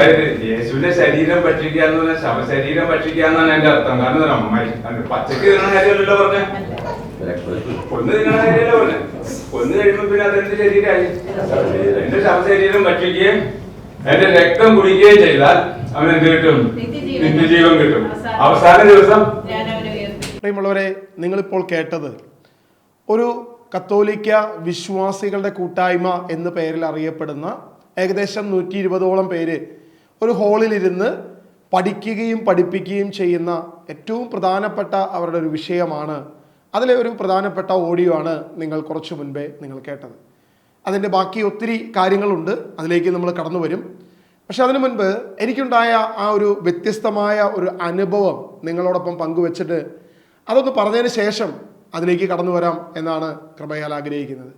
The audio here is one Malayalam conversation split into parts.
അതായത് യേശുവിന്റെ ശരീരം ഭക്ഷിക്കുക എന്ന് പറഞ്ഞാൽ ശവശരീരം ഭക്ഷിക്കുക എന്നാണ് എന്റെ അർത്ഥം. കാരണം അമ്മായി അത് പച്ചക്ക് തിന്നണ കാര്യമല്ലല്ലോ പറഞ്ഞ. കൊന്നു തിന്നണ കാര്യമല്ലോ പറഞ്ഞ. കൊന്നു കഴിയുമ്പോ പിന്നെ അതെന്റെ ശരീരമായി എന്റെ ശവശരീരം ഭക്ഷിക്കുകയും എന്റെ രക്തം കുടിക്കുകയും ചെയ്താൽ അവൻ എന്ത് കിട്ടും? നിത്യജീവൻ. കിട്ടും. അവസാനം. ദിവസം പ്രിയമുള്ളവരെ നിങ്ങളിപ്പോൾ കേട്ടത് ഒരു കത്തോലിക്ക വിശ്വാസികളുടെ കൂട്ടായ്മ എന്ന പേരിൽ അറിയപ്പെടുന്ന ഏകദേശം നൂറ്റി ഇരുപതോളം പേര് ഒരു ഹോളിലിരുന്ന് പഠിക്കുകയും പഠിപ്പിക്കുകയും ചെയ്യുന്ന ഏറ്റവും പ്രധാനപ്പെട്ട അവരുടെ ഒരു വിഷയമാണ്. അതിലെ ഒരു പ്രധാനപ്പെട്ട ഓഡിയോ ആണ് നിങ്ങൾ കുറച്ചു മുൻപേ നിങ്ങൾ കേട്ടത്. അതിന്റെ ബാക്കി ഒത്തിരി കാര്യങ്ങളുണ്ട്. അതിലേക്ക് നമ്മൾ കടന്നു വരും പക്ഷെ അതിനു മുൻപ് എനിക്കുണ്ടായ ആ ഒരു വ്യത്യസ്തമായ ഒരു അനുഭവം നിങ്ങളോടൊപ്പം പങ്കുവെച്ചിട്ട് അതൊന്ന് പറഞ്ഞതിന് ശേഷം അതിലേക്ക് കടന്നു വരാം എന്നാണ് കൃപയാൽ ആഗ്രഹിക്കുന്നത്.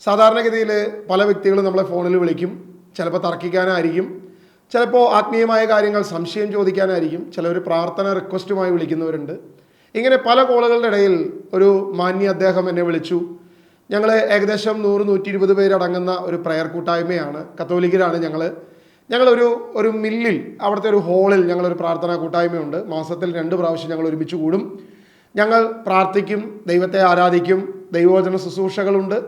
സാധാരണഗതിയിൽ പല വ്യക്തികളും നമ്മളെ ഫോണിൽ വിളിക്കും. ചിലപ്പോൾ തർക്കിക്കാനായിരിക്കും. ചിലപ്പോൾ ആത്മീയമായ കാര്യങ്ങൾ സംശയം ചോദിക്കാനായിരിക്കും. ചിലർ പ്രാർത്ഥന റിക്വസ്റ്റുമായി വിളിക്കുന്നവരുണ്ട്. ഇങ്ങനെ പല കോളുകളുടെ ഇടയിൽ ഒരു മാന്യ അദ്ദേഹം എന്നെ വിളിച്ചു. ഞങ്ങൾ ഏകദേശം നൂറ് നൂറ്റി ഇരുപത് പേരടങ്ങുന്ന ഒരു പ്രയർ കൂട്ടായ്മയാണ്. കത്തോലിക്കരാണ് ഞങ്ങൾ ഞങ്ങളൊരു ഒരു മില്ലിൽ അവിടുത്തെ ഒരു ഹോളിൽ ഞങ്ങളൊരു പ്രാർത്ഥനാ കൂട്ടായ്മയുണ്ട്. മാസത്തിൽ രണ്ട് പ്രാവശ്യം ഞങ്ങൾ ഒരുമിച്ച് കൂടും. ഞങ്ങൾ പ്രാർത്ഥിക്കും ദൈവത്തെ ആരാധിക്കും ദൈവവചന ശുശ്രൂഷകളുണ്ട്.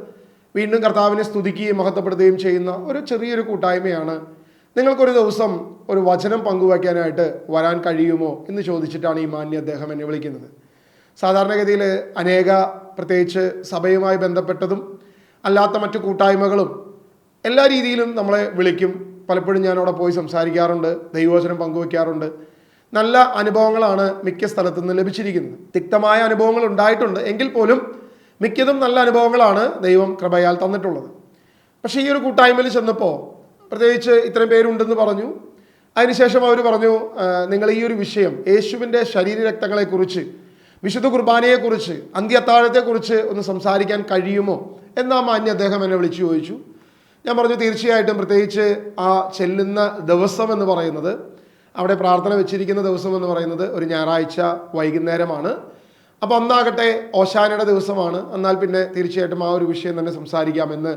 വീണ്ടും കർത്താവിനെ സ്തുതിക്കുകയും മഹത്വപ്പെടുത്തുകയും ചെയ്യുന്ന ഒരു ചെറിയൊരു കൂട്ടായ്മയാണ് നിങ്ങൾക്കൊരു ദിവസം ഒരു വചനം പങ്കുവയ്ക്കാനായിട്ട് വരാൻ കഴിയുമോ എന്ന് ചോദിച്ചിട്ടാണ് ഈ മാന്യ അദ്ദേഹം എന്നെ വിളിക്കുന്നത്. സാധാരണഗതിയിൽ അനേക പ്രത്യേകിച്ച് സഭയുമായി ബന്ധപ്പെട്ടതും അല്ലാത്ത മറ്റു കൂട്ടായ്മകളും എല്ലാ രീതിയിലും നമ്മളെ വിളിക്കും. പലപ്പോഴും ഞാൻ അവിടെ പോയി സംസാരിക്കാറുണ്ട് ദൈവവചനം പങ്കുവയ്ക്കാറുണ്ട്. നല്ല അനുഭവങ്ങളാണ് മിക്ക സ്ഥലത്തു നിന്ന് ലഭിച്ചിരിക്കുന്നത്. തിക്തമായ അനുഭവങ്ങൾ ഉണ്ടായിട്ടുണ്ട് എങ്കിൽ പോലും മിക്കതും നല്ല അനുഭവങ്ങളാണ് ദൈവം കൃപയാൽ തന്നിട്ടുള്ളത്. പക്ഷേ ഈ ഒരു കൂട്ടായ്മയിൽ ചെന്നപ്പോൾ പ്രത്യേകിച്ച് ഇത്രയും പേരുണ്ടെന്ന് പറഞ്ഞു. അതിനുശേഷം അവർ പറഞ്ഞു നിങ്ങൾ ഈ ഒരു വിഷയം യേശുവിന്റെ ശരീരരക്തങ്ങളെക്കുറിച്ച് വിശുദ്ധ കുർബാനയെക്കുറിച്ച് അന്ത്യത്താഴത്തെക്കുറിച്ച് ഒന്ന് സംസാരിക്കാൻ കഴിയുമോ? എന്നാ മാന്യ അദ്ദേഹം എന്നെ വിളിച്ചു ചോദിച്ചു. ഞാൻ പറഞ്ഞു തീർച്ചയായിട്ടും പ്രത്യേകിച്ച് ആ ചെല്ലുന്ന ദിവസം എന്ന് പറയുന്നത് അവിടെ പ്രാർത്ഥന വെച്ചിരിക്കുന്ന ദിവസം എന്ന് പറയുന്നത് ഒരു ഞായറാഴ്ച വൈകുന്നേരമാണ്. അപ്പോൾ അന്നാകട്ടെ ഓശാനയുടെ ദിവസമാണ്. എന്നാൽ പിന്നെ തീർച്ചയായിട്ടും ആ ഒരു വിഷയം തന്നെ സംസാരിക്കാമെന്ന്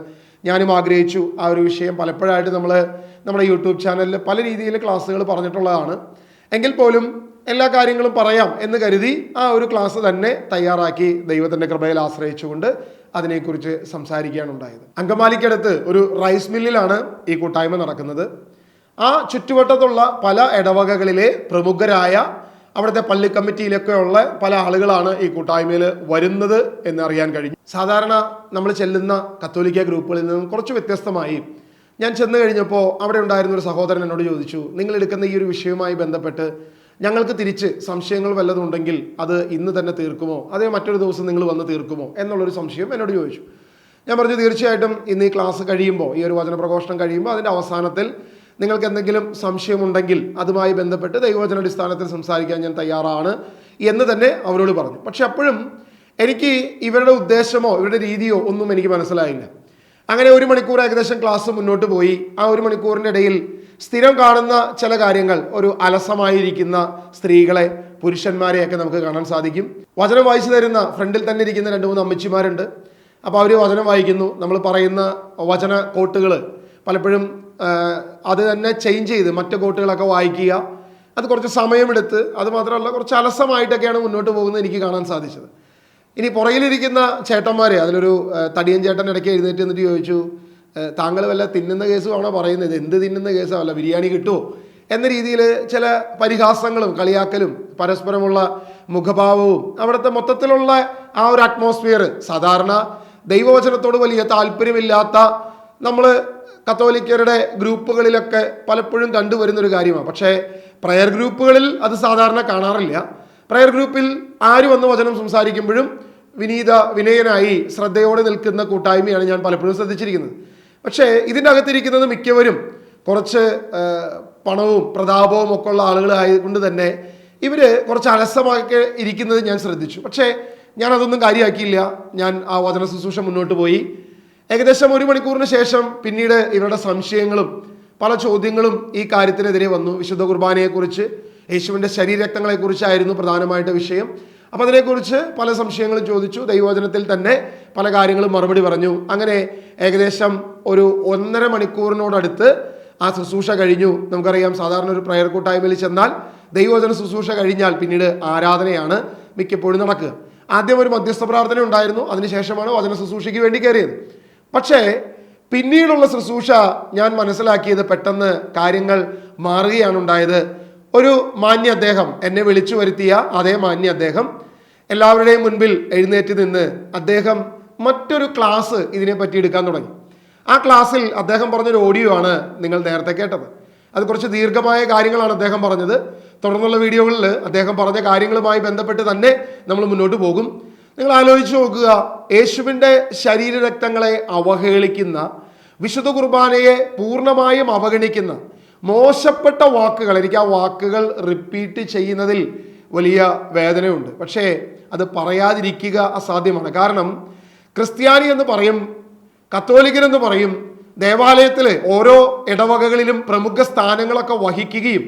ഞാനും ആഗ്രഹിച്ചു ആ ഒരു വിഷയം. പലപ്പോഴായിട്ട് നമ്മൾ നമ്മുടെ യൂട്യൂബ് ചാനലിൽ പല രീതിയിൽ ക്ലാസ്സുകൾ പറഞ്ഞിട്ടുള്ളതാണ്. എങ്കിൽ പോലും എല്ലാ കാര്യങ്ങളും പറയാം എന്ന് കരുതി ആ ഒരു ക്ലാസ് തന്നെ തയ്യാറാക്കി ദൈവത്തിന്റെ കൃപയിൽ ആശ്രയിച്ചുകൊണ്ട് അതിനെക്കുറിച്ച് സംസാരിക്കുകയാണ് ഉണ്ടായത്. അങ്കമാലിക്കടുത്ത് ഒരു റൈസ് മില്ലിലാണ് ഈ കൂട്ടായ്മ നടക്കുന്നത്. ആ ചുറ്റുവട്ടത്തുള്ള പല ഇടവകകളിലെ പ്രമുഖരായ അവിടുത്തെ പള്ളി കമ്മിറ്റിയിലൊക്കെ ഉള്ള പല ആളുകളാണ് ഈ കൂട്ടായ്മയിൽ വരുന്നത് എന്ന് അറിയാൻ കഴിഞ്ഞു. സാധാരണ നമ്മൾ ചെല്ലുന്ന കത്തോലിക്ക ഗ്രൂപ്പുകളിൽ നിന്നും കുറച്ച് വ്യത്യസ്തമായി ഞാൻ ചെന്ന് കഴിഞ്ഞപ്പോൾ അവിടെ ഉണ്ടായിരുന്ന ഒരു സഹോദരൻ എന്നോട് ചോദിച്ചു നിങ്ങൾ എടുക്കുന്ന ഈ ഒരു വിഷയവുമായി ബന്ധപ്പെട്ട് ഞങ്ങൾക്ക് തിരിച്ച് സംശയങ്ങൾ വല്ലതും ഉണ്ടെങ്കിൽ അത് ഇന്ന് തന്നെ തീർക്കുമോ? അതേ മറ്റൊരു ദിവസം നിങ്ങൾ വന്ന് തീർക്കുമോ? എന്നുള്ളൊരു സംശയം എന്നോട് ചോദിച്ചു. ഞാൻ പറഞ്ഞു തീർച്ചയായിട്ടും ഇന്ന് ഈ ക്ലാസ് കഴിയുമ്പോൾ ഈ ഒരു വചന പ്രഘോഷണം കഴിയുമ്പോൾ അതിന്റെ അവസാനത്തിൽ നിങ്ങൾക്ക് എന്തെങ്കിലും സംശയമുണ്ടെങ്കിൽ അതുമായി ബന്ധപ്പെട്ട് ദൈവവചന അടിസ്ഥാനത്തിൽ സംസാരിക്കാൻ ഞാൻ തയ്യാറാണ് എന്ന് തന്നെ അവരോട് പറഞ്ഞു. പക്ഷെ അപ്പോഴും എനിക്ക് ഇവരുടെ ഉദ്ദേശമോ ഇവരുടെ രീതിയോ ഒന്നും എനിക്ക് മനസ്സിലായില്ല. അങ്ങനെ ഒരു മണിക്കൂർ ഏകദേശം ക്ലാസ് മുന്നോട്ട് പോയി. ആ ഒരു മണിക്കൂറിന്റെ ഇടയിൽ സ്ഥിരം കാണുന്ന ചില കാര്യങ്ങൾ ഒരു അലസമായിരിക്കുന്ന സ്ത്രീകളെ പുരുഷന്മാരെയൊക്കെ നമുക്ക് കാണാൻ സാധിക്കും. വചനം വായിച്ചു തരുന്ന ഫ്രണ്ടിൽ തന്നെ ഇരിക്കുന്ന രണ്ട് മൂന്ന് അമ്മച്ചിമാരുണ്ട്. അപ്പോൾ അവർ വചനം വായിക്കുന്നു. നമ്മൾ പറയുന്ന വചന കോട്ടുകൾ പലപ്പോഴും അത് തന്നെ ചേഞ്ച് ചെയ്ത് മറ്റു കോട്ടുകളൊക്കെ വായിക്കുക. അത് കുറച്ച് സമയമെടുത്ത് അത് മാത്രമല്ല കുറച്ച് അലസമായിട്ടൊക്കെയാണ് മുന്നോട്ട് പോകുന്നത് എനിക്ക് കാണാൻ സാധിച്ചത്. ഇനി പുറകിലിരിക്കുന്ന ചേട്ടന്മാരെ അതിലൊരു തടിയൻ ചേട്ടൻ ഇടയ്ക്ക് എഴുന്നേറ്റ് എന്നിട്ട് ചോദിച്ചു താങ്കൾ വല്ല തിന്നുന്ന കേസുമാണോ പറയുന്നത്? എന്ത് തിന്നുന്ന കേസാണ് ബിരിയാണി കിട്ടുമോ എന്ന രീതിയിൽ ചില പരിഹാസങ്ങളും കളിയാക്കലും പരസ്പരമുള്ള മുഖഭാവവും അവിടുത്തെ മൊത്തത്തിലുള്ള ആ ഒരു അറ്റ്മോസ്ഫിയർ സാധാരണ ദൈവവചനത്തോട് വലിയ താല്പര്യമില്ലാത്ത നമ്മൾ കത്തോലിക്കരുടെ ഗ്രൂപ്പുകളിലൊക്കെ പലപ്പോഴും കണ്ടുവരുന്നൊരു കാര്യമാണ്. പക്ഷേ പ്രയർ ഗ്രൂപ്പുകളിൽ അത് സാധാരണ കാണാറില്ല. പ്രയർ ഗ്രൂപ്പിൽ ആര് വന്ന് വചനം സംസാരിക്കുമ്പോഴും വിനീത വിനയനായി ശ്രദ്ധയോടെ നിൽക്കുന്ന കൂട്ടായ്മയാണ് ഞാൻ പലപ്പോഴും ശ്രദ്ധിച്ചിരിക്കുന്നത്. പക്ഷേ ഇതിന്റെ അകത്തിരിക്കുന്നത് മിക്കവരും കുറച്ച് പണവും പ്രതാപവും ഒക്കെ ഉള്ള ആളുകളായതുകൊണ്ട് തന്നെ ഇവർ കുറച്ച് അലസമാക്കി ഇരിക്കുന്നത് ഞാൻ ശ്രദ്ധിച്ചു. പക്ഷേ ഞാൻ അതൊന്നും കാര്യമാക്കിയില്ല. ഞാൻ ആ വചന ശുശ്രൂഷ മുന്നോട്ട് പോയി. ഏകദേശം ഒരു മണിക്കൂറിന് ശേഷം പിന്നീട് ഇവരുടെ സംശയങ്ങളും പല ചോദ്യങ്ങളും ഈ കാര്യത്തിനെതിരെ വന്നു. വിശുദ്ധ കുർബാനയെക്കുറിച്ച് യേശുവിന്റെ ശരീരരക്തങ്ങളെക്കുറിച്ചായിരുന്നു പ്രധാനമായിട്ട് വിഷയം. അപ്പം അതിനെക്കുറിച്ച് പല സംശയങ്ങളും ചോദിച്ചു. ദൈവവചനത്തിൽ തന്നെ പല കാര്യങ്ങളും മറുപടി പറഞ്ഞു. അങ്ങനെ ഏകദേശം ഒരു ഒന്നര മണിക്കൂറിനോടടുത്ത് ആ ശുശ്രൂഷ കഴിഞ്ഞു. നമുക്കറിയാം സാധാരണ ഒരു പ്രയർ കൂട്ടായ്മയിൽ ചെന്നാൽ ദൈവവചന ശുശ്രൂഷ കഴിഞ്ഞാൽ പിന്നീട് ആരാധനയാണ് മിക്കപ്പോഴും നടക്കുക. ആദ്യം ഒരു മധ്യസ്ഥ പ്രാർത്ഥന ഉണ്ടായിരുന്നു. അതിനുശേഷമാണ് വചന ശുശ്രൂഷയ്ക്ക് വേണ്ടി കയറിയത്. പക്ഷേ പിന്നീടുള്ള ശുശ്രൂഷ ഞാൻ മനസ്സിലാക്കിയത് പെട്ടെന്ന് കാര്യങ്ങൾ മാറുകയാണ് ഉണ്ടായത്. ഒരു മാന്യ അദ്ദേഹം എന്നെ വിളിച്ചു വരുത്തിയ അതേ മാന്യ അദ്ദേഹം എല്ലാവരുടെയും മുൻപിൽ എഴുന്നേറ്റ് നിന്ന് അദ്ദേഹം മറ്റൊരു ക്ലാസ് ഇതിനെ പറ്റി എടുക്കാൻ തുടങ്ങി. ആ ക്ലാസ്സിൽ അദ്ദേഹം പറഞ്ഞൊരു ഓഡിയോ ആണ് നിങ്ങൾ നേരത്തെ കേട്ടത്. അത് കുറച്ച് ദീർഘമായ കാര്യങ്ങളാണ് അദ്ദേഹം പറഞ്ഞത്. തുടർന്നുള്ള വീഡിയോകളിൽ അദ്ദേഹം പറഞ്ഞ കാര്യങ്ങളുമായി ബന്ധപ്പെട്ട് തന്നെ നമ്മൾ മുന്നോട്ട് പോകും. നിങ്ങൾ ആലോചിച്ച് നോക്കുക. യേശുവിന്റെ ശരീരരക്തങ്ങളെ അവഹേളിക്കുന്ന വിശുദ്ധ കുർബാനയെ പൂർണമായും അവഗണിക്കുന്ന മോശപ്പെട്ട വാക്കുകൾ. എനിക്ക് ആ വാക്കുകൾ റിപ്പീറ്റ് ചെയ്യുന്നതിൽ വലിയ വേദനയുണ്ട്. പക്ഷേ അത് പറയാതിരിക്കുക അസാധ്യമാണ്. കാരണം ക്രിസ്ത്യാനി എന്ന് പറയും കത്തോലിക്കൻ എന്ന് പറയും ദേവാലയത്തിൽ ഓരോ ഇടവകകളിലും പ്രമുഖ സ്ഥാനങ്ങളൊക്കെ വഹിക്കുകയും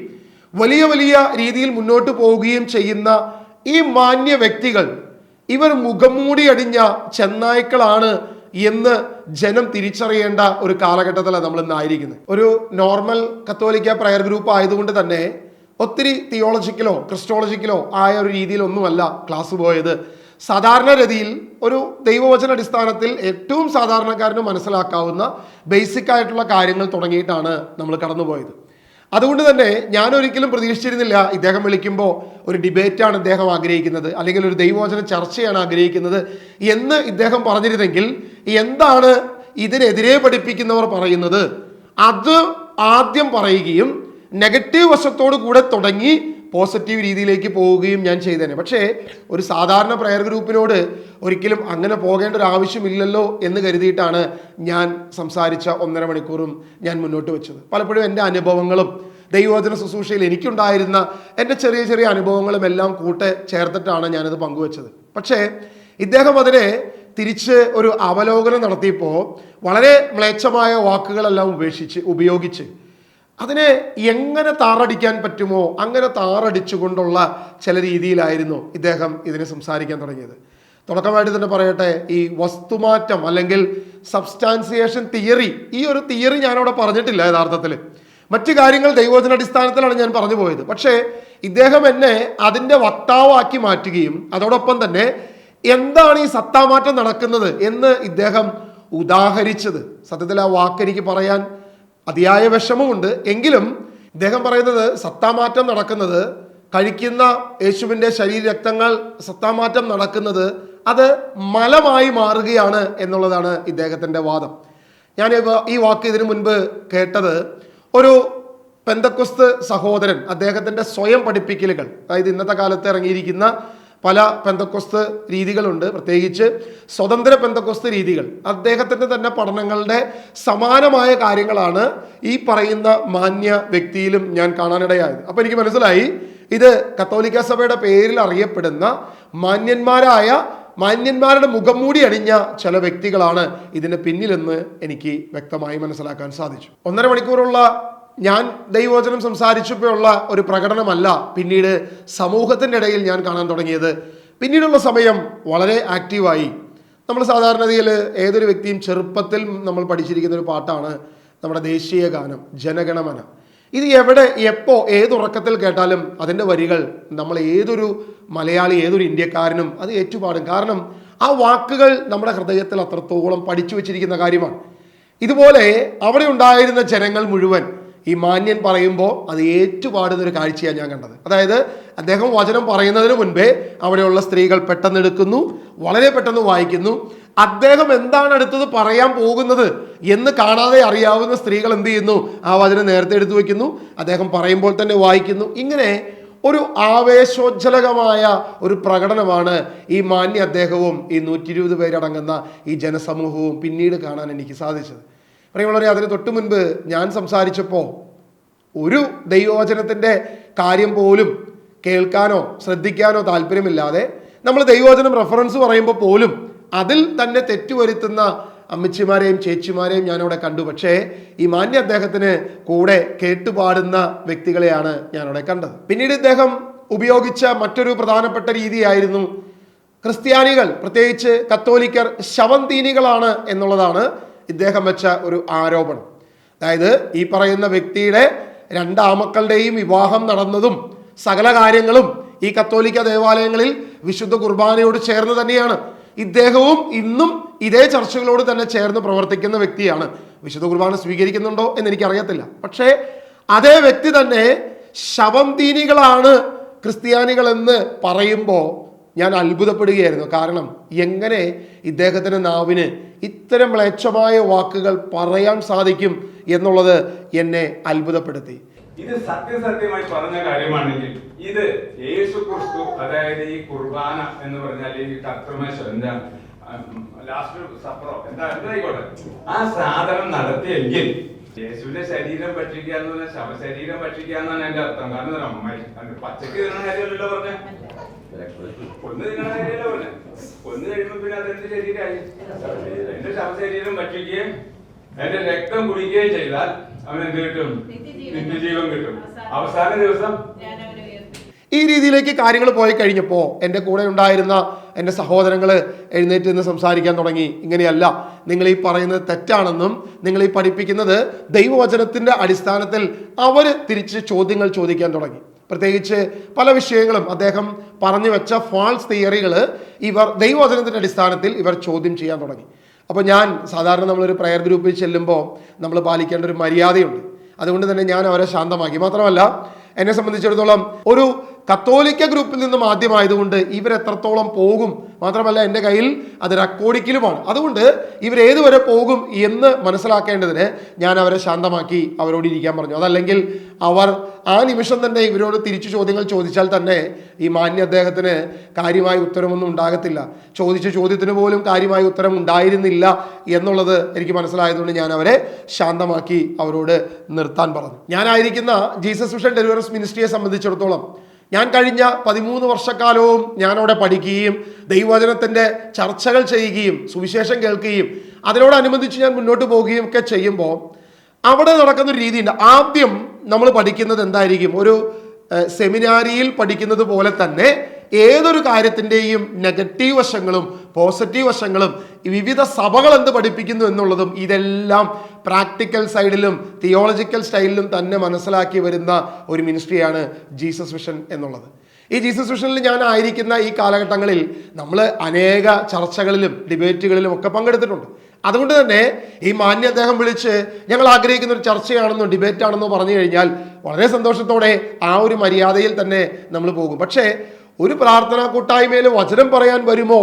വലിയ വലിയ രീതിയിൽ മുന്നോട്ട് പോവുകയും ചെയ്യുന്ന ഈ മാന്യ വ്യക്തികൾ ഇവർ മുഖംമൂടി അടിഞ്ഞ ചെന്നായ്ക്കളാണ് എന്ന് ജനം തിരിച്ചറിയേണ്ട ഒരു കാലഘട്ടത്തിലാണ് നമ്മൾ ഇന്ന് ആയിരിക്കുന്നത്. ഒരു നോർമൽ കത്തോലിക്ക പ്രയർ ഗ്രൂപ്പ് ആയതുകൊണ്ട് തന്നെ ഒത്തിരി തിയോളജിക്കലോ ക്രിസ്റ്റോളജിക്കലോ ആയ ഒരു രീതിയിലൊന്നുമല്ല ക്ലാസ് പോയത്. സാധാരണ രീതിയിൽ ഒരു ദൈവവചന അടിസ്ഥാനത്തിൽ ഏറ്റവും സാധാരണക്കാരന് മനസ്സിലാക്കാവുന്ന ബേസിക് ആയിട്ടുള്ള കാര്യങ്ങൾ തുടങ്ങിയിട്ടാണ് നമ്മൾ കടന്നുപോയത്. അതുകൊണ്ട് തന്നെ ഞാൻ ഒരിക്കലും പ്രതീക്ഷിച്ചിരുന്നില്ല ഇദ്ദേഹം വിളിക്കുമ്പോൾ ഒരു ഡിബേറ്റാണ് ഇദ്ദേഹം ആഗ്രഹിക്കുന്നത് അല്ലെങ്കിൽ ഒരു ദൈവവചന ചർച്ചയാണ് ആഗ്രഹിക്കുന്നത് എന്ന് ഇദ്ദേഹം പറഞ്ഞിരുന്നെങ്കിൽ എന്താണ് ഇതിനെതിരെ പഠിപ്പിക്കുന്നവർ പറയുന്നത്? അത് ആദ്യം പറയുകയും നെഗറ്റീവ് വശത്തോടു കൂടെ തുടങ്ങി പോസിറ്റീവ് രീതിയിലേക്ക് പോവുകയും ഞാൻ ചെയ്തേനെ. പക്ഷേ ഒരു സാധാരണ പ്രയർ ഗ്രൂപ്പിനോട് ഒരിക്കലും അങ്ങനെ പോകേണ്ട ഒരു ആവശ്യമില്ലല്ലോ എന്ന് കരുതിയിട്ടാണ് ഞാൻ സംസാരിച്ച ഒന്നര മണിക്കൂറും ഞാൻ മുന്നോട്ട് വെച്ചത്. പലപ്പോഴും എന്റെ അനുഭവങ്ങളും ദൈവവചന ശുശ്രൂഷയിൽ എനിക്കുണ്ടായിരുന്ന എന്റെ ചെറിയ ചെറിയ അനുഭവങ്ങളും എല്ലാം കൂട്ടെ ചേർത്തിട്ടാണ് ഞാനത് പങ്കുവച്ചത്. പക്ഷേ ഇദ്ദേഹം അതിനെ തിരിച്ച് ഒരു അവലോകനം നടത്തിയപ്പോൾ വളരെ മ്ലേച്ഛമായ വാക്കുകളെല്ലാം ഉപേക്ഷിച്ച് ഉപയോഗിച്ച് അതിനെ എങ്ങനെ താറടിക്കാൻ പറ്റുമോ അങ്ങനെ താറടിച്ചുകൊണ്ടുള്ള ചില രീതിയിലായിരുന്നു ഇദ്ദേഹം ഇതിനെ സംസാരിക്കാൻ തുടങ്ങിയത്. തുടക്കമായിട്ട് തന്നെ പറയട്ടെ ഈ വസ്തുമാറ്റം അല്ലെങ്കിൽ സബ്സ്റ്റാൻസിയേഷൻ തിയറി ഈ ഒരു തിയറി ഞാനവിടെ പറഞ്ഞിട്ടില്ല യഥാർത്ഥത്തിൽ മറ്റു കാര്യങ്ങൾ ദൈവത്തിന്റെ അടിസ്ഥാനത്തിലാണ് ഞാൻ പറഞ്ഞു പോയത്. പക്ഷേ ഇദ്ദേഹം എന്നെ അതിന്റെ വക്താവാക്കി മാറ്റുകയും അതോടൊപ്പം തന്നെ എന്താണ് ഈ സത്താമാറ്റം നടക്കുന്നത് എന്ന് ഇദ്ദേഹം ഉദാഹരിച്ചത്. സത്യത്തിൽ ആ വാക്ക് എനിക്ക് പറയാൻ അതിയായ വിഷമമുണ്ട്. എങ്കിലും ഇദ്ദേഹം പറയുന്നത് സത്താമാറ്റം നടക്കുന്നത് കഴിക്കുന്ന യേശുവിന്റെ ശരീരരക്തങ്ങൾ സത്താമാറ്റം നടക്കുന്നത് അത് മലമായി മാറുകയാണ് എന്നുള്ളതാണ് ഇദ്ദേഹത്തിന്റെ വാദം. ഞാൻ ഈ വാക്ക് ഇതിനു മുൻപ് കേട്ടത് ഒരു പെന്തക്കുസ്ത് സഹോദരൻ അദ്ദേഹത്തിന്റെ സ്വയം പഠിപ്പിക്കലുകൾ. അതായത് ഇന്നത്തെ കാലത്ത് ഇറങ്ങിയിരിക്കുന്ന പല പെന്തക്കൊസ്ത് രീതികളുണ്ട്. പ്രത്യേകിച്ച് സ്വതന്ത്ര പെന്തക്കൊസ്ത് രീതികൾ. അദ്ദേഹത്തിന്റെ തന്നെ പഠനങ്ങളുടെ സമാനമായ കാര്യങ്ങളാണ് ഈ പറയുന്ന മാന്യ വ്യക്തിയിലും ഞാൻ കാണാനിടയായത്. അപ്പോൾ എനിക്ക് മനസ്സിലായി ഇത് കത്തോലിക്ക സഭയുടെ പേരിൽ അറിയപ്പെടുന്ന മാന്യന്മാരായ മാന്യന്മാരുടെ മുഖം മൂടി അണിഞ്ഞ ചില വ്യക്തികളാണ് ഇതിന് പിന്നിലെന്ന് എനിക്ക് വ്യക്തമായി മനസ്സിലാക്കാൻ സാധിച്ചു. ഒന്നര മണിക്കൂറുള്ള ഞാൻ ദൈവവചനം സംസാരിച്ചപ്പോഴുള്ള ഒരു പ്രകടനമല്ല പിന്നീട് സമൂഹത്തിന്റെ ഇടയിൽ ഞാൻ കാണാൻ തുടങ്ങിയത്. പിന്നീടുള്ള സമയം വളരെ ആക്റ്റീവായി. നമ്മൾ സാധാരണതയിൽ ഏതൊരു വ്യക്തിയും ചെറുപ്പത്തിൽ നമ്മൾ പഠിച്ചിരിക്കുന്ന ഒരു പാട്ടാണ് നമ്മുടെ ദേശീയ ഗാനം ജനഗണമന. ഇത് എവിടെ എപ്പോ ഏതുറക്കത്തിൽ കേട്ടാലും അതിന്റെ വരികൾ നമ്മൾ ഏതൊരു മലയാളി ഏതൊരു ഇന്ത്യക്കാരനും അത് ഏറ്റുപാടും. കാരണം ആ വാക്കുകൾ നമ്മുടെ ഹൃദയത്തിൽ അത്രത്തോളം പഠിച്ചു വെച്ചിരിക്കുന്ന കാര്യമാണ്. ഇതുപോലെ അവിടെ ഉണ്ടായിരുന്ന ജനങ്ങൾ മുഴുവൻ ഈ മാന്യൻ പറയുമ്പോൾ അത് ഏറ്റുപാടുന്ന ഒരു കാഴ്ചയാണ് ഞാൻ കണ്ടത്. അതായത് അദ്ദേഹം വചനം പറയുന്നതിന് മുൻപേ അവിടെയുള്ള സ്ത്രീകൾ പെട്ടെന്ന് എടുക്കുന്നു വളരെ പെട്ടെന്ന് വായിക്കുന്നു. അദ്ദേഹം എന്താണ് അടുത്തത് പറയാൻ പോകുന്നത് എന്ന് കാണാതെ അറിയാവുന്ന സ്ത്രീകൾ എന്ത് ചെയ്യുന്നു? ആ വചനം നേരത്തെ എടുത്തു വെക്കുന്നു. അദ്ദേഹം പറയുമ്പോൾ തന്നെ വായിക്കുന്നു. ഇങ്ങനെ ഒരു ആവേശോജ്ജലകമായ ഒരു പ്രകടനമാണ് ഈ മാന്യ അദ്ദേഹവും ഈ നൂറ്റി ഇരുപത് പേരടങ്ങുന്ന ഈ ജനസമൂഹവും പിന്നീട് കാണാൻ എനിക്ക് സാധിച്ചത്. പറയുള്ളവരെ അതിന് തൊട്ട് മുൻപ് ഞാൻ സംസാരിച്ചപ്പോൾ ഒരു ദൈവവചനത്തിന്റെ കാര്യം പോലും കേൾക്കാനോ ശ്രദ്ധിക്കാനോ താല്പര്യമില്ലാതെ നമ്മൾ ദൈവവചനം റെഫറൻസ് പറയുമ്പോൾ പോലും അതിൽ തന്നെ തെറ്റുവരുത്തുന്ന അമ്മച്ചിമാരെയും ചേച്ചിമാരെയും ഞാനവിടെ കണ്ടു. പക്ഷേ ഈ മാന്യ അദ്ദേഹത്തിന് കൂടെ കേട്ടുപാടുന്ന വ്യക്തികളെയാണ് ഞാനവിടെ കണ്ടത്. പിന്നീട് ഇദ്ദേഹം ഉപയോഗിച്ച മറ്റൊരു പ്രധാനപ്പെട്ട രീതിയായിരുന്നു ക്രിസ്ത്യാനികൾ. പ്രത്യേകിച്ച് കത്തോലിക്കർ ശവന്തീനികളാണ് എന്നുള്ളതാണ് ഇദ്ദേഹം വെച്ച ഒരു ആരോപണം. അതായത് ഈ പറയുന്ന വ്യക്തിയുടെ രണ്ടാമക്കളുടെയും വിവാഹം നടന്നതും സകല കാര്യങ്ങളും ഈ കത്തോലിക്ക ദേവാലയങ്ങളിൽ വിശുദ്ധ കുർബാനയോട് ചേർന്ന് തന്നെയാണ്. ഇദ്ദേഹവും ഇന്നും ഇതേ ചർച്ചകളോട് തന്നെ ചേർന്ന് പ്രവർത്തിക്കുന്ന വ്യക്തിയാണ്. വിശുദ്ധ കുർബാന സ്വീകരിക്കുന്നുണ്ടോ എന്ന് എനിക്കറിയത്തില്ല. പക്ഷേ അതേ വ്യക്തി തന്നെ ശവം തീനികളാണ് ക്രിസ്ത്യാനികളെന്ന് പറയുമ്പോൾ ഞാൻ അത്ഭുതപ്പെടുകയായിരുന്നു. കാരണം എങ്ങനെ ഇദ്ദേഹത്തിന്റെ നാവിന് ഇത്തരം മ്ലേച്ഛമായ വാക്കുകൾ പറയാൻ സാധിക്കും എന്നുള്ളത് എന്നെ അത്ഭുതപ്പെടുത്തി. ഇത് സത്യസത്യമായി പറഞ്ഞ കാര്യമാണെങ്കിൽ ഇത് യേശു ക്രിസ്തു അതായത് ഈ കുർബാന എന്ന് പറഞ്ഞാൽ ഈ കർത്തൃമേശോ എന്താ ലാസ്റ്റ് സപ്രോ. എന്താ എന്തായിക്കോട്ടെ? ആ സാധനം നടത്തിയെങ്കിൽ യേശുവിന്റെ ശരീരം ഭക്ഷിക്കുക എന്ന് പറഞ്ഞാൽ ശവശരീരം ഭക്ഷിക്കുക എന്നാണ് എന്റെ അർത്ഥം. കാരണം പച്ചക്ക് തരുന്ന കാര്യമല്ലല്ലോ പറഞ്ഞേ. കഴിയുമ്പോ പിന്നെ ശരീരമായി എന്റെ ശവശരീരം ഭക്ഷിക്കുകയും എന്റെ രക്തം കുടിക്കുകയും ചെയ്താൽ അവൻ എന്ത് കിട്ടും? നിത്യജീവൻ. കിട്ടും. അവസാന ദിവസം ഈ രീതിയിലേക്ക് കാര്യങ്ങൾ പോയി കഴിഞ്ഞപ്പോൾ എന്റെ കൂടെ ഉണ്ടായിരുന്ന എന്റെ സഹോദരങ്ങൾ എഴുന്നേറ്റ് നിന്ന് സംസാരിക്കാൻ തുടങ്ങി. ഇങ്ങനെയല്ല നിങ്ങൾ ഈ പറയുന്നത് തെറ്റാണെന്നും നിങ്ങൾ ഈ പഠിപ്പിക്കുന്നത് ദൈവവചനത്തിന്റെ അടിസ്ഥാനത്തിൽ അവർ തിരിച്ച് ചോദ്യങ്ങൾ ചോദിക്കാൻ തുടങ്ങി. പ്രത്യേകിച്ച് പല വിഷയങ്ങളും അദ്ദേഹം പറഞ്ഞു വെച്ച ഫാൾസ് തിയറികൾ ഇവർ ദൈവവചനത്തിന്റെ അടിസ്ഥാനത്തിൽ ഇവർ ചോദ്യം ചെയ്യാൻ തുടങ്ങി. അപ്പോൾ ഞാൻ സാധാരണ നമ്മളൊരു പ്രയർ ഗ്രൂപ്പിൽ ചെല്ലുമ്പോൾ നമ്മൾ പാലിക്കേണ്ട ഒരു മര്യാദയുണ്ട്. അതുകൊണ്ട് തന്നെ ഞാൻ അവരെ ശാന്തമാക്കി. മാത്രമല്ല എന്നെ സംബന്ധിച്ചിടത്തോളം ഒരു കത്തോലിക്ക ഗ്രൂപ്പിൽ നിന്നും ആദ്യമായതുകൊണ്ട് ഇവരെത്രത്തോളം പോകും? മാത്രമല്ല എന്റെ കയ്യിൽ അത് റെക്കോർഡിക്കലുമാണ് അതുകൊണ്ട് ഇവരേതുവരെ പോകും എന്ന് മനസ്സിലാക്കേണ്ടതിന് ഞാൻ അവരെ ശാന്തമാക്കി അവരോട് ഇരിക്കാൻ പറഞ്ഞു. അതല്ലെങ്കിൽ അവർ ആ നിമിഷം തന്നെ ഇവരോട് തിരിച്ചു ചോദ്യങ്ങൾ ചോദിച്ചാൽ തന്നെ ഈ മാന്യ അദ്ദേഹത്തിന് കാര്യമായ ഉത്തരമൊന്നും ഉണ്ടാകത്തില്ല. ചോദിച്ച ചോദ്യത്തിന് പോലും കാര്യമായ ഉത്തരം ഉണ്ടായിരുന്നില്ല എന്നുള്ളത് എനിക്ക് മനസ്സിലായതുകൊണ്ട് ഞാൻ അവരെ ശാന്തമാക്കി അവരോട് നിർത്താൻ പറഞ്ഞു. ഞാനായിരിക്കുന്ന ജീസസ് മിഷൻ ഡെലിവറൻസ് മിനിസ്ട്രിയെ സംബന്ധിച്ചിടത്തോളം ഞാൻ കഴിഞ്ഞ പതിമൂന്ന് വർഷക്കാലവും ഞാനവിടെ പഠിക്കുകയും ദൈവവചനത്തിന്റെ ചർച്ചകൾ ചെയ്യുകയും സുവിശേഷം കേൾക്കുകയും അതിനോടനുബന്ധിച്ച് ഞാൻ മുന്നോട്ട് പോവുകയും ഒക്കെ ചെയ്യുമ്പോൾ അവിടെ നടക്കുന്ന ഒരു ഉണ്ട് ആദ്യം നമ്മൾ പഠിക്കുന്നത് എന്തായിരിക്കും? ഒരു സെമിനാരിയിൽ പഠിക്കുന്നത് പോലെ തന്നെ ഏതൊരു കാര്യത്തിന്റെയും നെഗറ്റീവ് വശങ്ങളും പോസിറ്റീവ് വശങ്ങളും വിവിധ സഭകൾ എന്ത് പഠിപ്പിക്കുന്നു എന്നുള്ളതും ഇതെല്ലാം പ്രാക്ടിക്കൽ സൈഡിലും തിയോളജിക്കൽ സ്റ്റൈലിലും തന്നെ മനസ്സിലാക്കി വരുന്ന ഒരു മിനിസ്ട്രിയാണ് ജീസസ് വിഷൻ എന്നുള്ളത്. ഈ ജീസസ് വിഷനിൽ ഞാൻ ആയിരിക്കുന്ന ഈ കാലഘട്ടങ്ങളിൽ നമ്മൾ അനേക ചർച്ചകളിലും ഡിബേറ്റുകളിലും ഒക്കെ പങ്കെടുത്തിട്ടുണ്ട്. അതുകൊണ്ട് തന്നെ ഈ മാന്യ അദ്ദേഹം വിളിച്ച് ഞങ്ങൾ ആഗ്രഹിക്കുന്ന ഒരു ചർച്ചയാണെന്നോ ഡിബേറ്റ് ആണെന്നോ പറഞ്ഞു കഴിഞ്ഞാൽ വളരെ സന്തോഷത്തോടെ ആ ഒരു മര്യാദയിൽ തന്നെ നമ്മൾ പോകും. പക്ഷേ ഒരു പ്രാർത്ഥനാ കൂട്ടായ്മയിൽ വചനം പറയാൻ വരുമോ